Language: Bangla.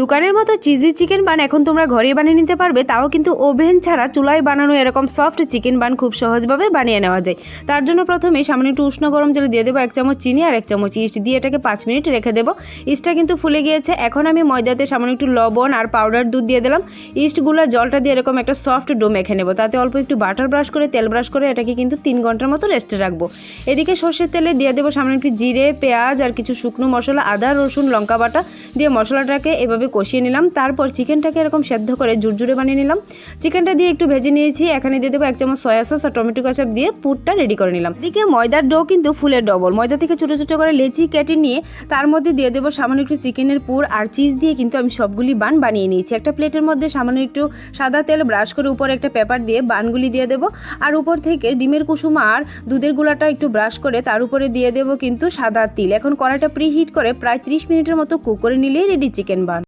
দোকানের মতো চিজি চিকেন বান এখন তোমরা ঘরে বানিয়ে নিতে পারবে, তাও কিন্তু ওভেন ছাড়া চুলায় বানানো এরকম সফট চিকেন বান খুব সহজভাবে বানিয়ে নেওয়া যায়। তার জন্য প্রথমে সামান্য একটু উষ্ণ গরম জলে দিয়ে দেবো এক চামচ চিনি আর এক চামচ ইস্ট দিয়ে এটাকে পাঁচ মিনিট রেখে দেবো। ইস্টটা কিন্তু ফুলে গিয়েছে, এখন আমি ময়দাতে সামান্য একটু লবণ আর পাউডার দুধ দিয়ে দিলাম। ইস্টগুলো জলটা দিয়ে এরকম একটা সফট ডো মেখে নেব, তাতে অল্প একটু বাটার ব্রাশ করে, তেল ব্রাশ করে এটাকে কিন্তু তিন ঘণ্টার মতো রেস্টে রাখব। এদিকে সর্ষের তেলে দিয়ে দেবো সামান্য একটু জিরে, পেঁয়াজ আর কিছু শুকনো মশলা, আদা, রসুন, লঙ্কা বাটা দিয়ে মশলাটাকে এভাবে কষিয়ে নিলাম। তারপর চিকেনটাকে এরকম সেদ্ধ করে জুরজুরে বানিয়ে নিলাম। চিকেনটা দিয়ে একটু ভেজে নিয়েছি। এখানে দিয়ে দেবো এক চামচ সয়া সস আর টমেটো কাচাপ দিয়ে পুরটা রেডি করে নিলাম। এদিকে ময়দার ডো কিন্তু ফুলের ডবল ময়দা থেকে ছোটো ছোটো করে লেচি কেটে নিয়ে তার মধ্যে দিয়ে দেবো সামান্য একটু চিকেনের পুর আর চিজ দিয়ে কিন্তু আমি সবগুলি বান বানিয়ে নিয়েছি। একটা প্লেটের মধ্যে সামান্য একটু সাদা তেল ব্রাশ করে উপরে একটা পেপার দিয়ে বানগুলি দিয়ে দেবো। আর উপর থেকে ডিমের কুসুম আর দুধের গুঁড়াটা একটু ব্রাশ করে তার উপরে দিয়ে দেবো কিন্তু সাদা তিল। এখন কড়াটা প্রি হিট করে প্রায় ত্রিশ মিনিটের মতো কুক করে নিলেই রেডি চিকেন বান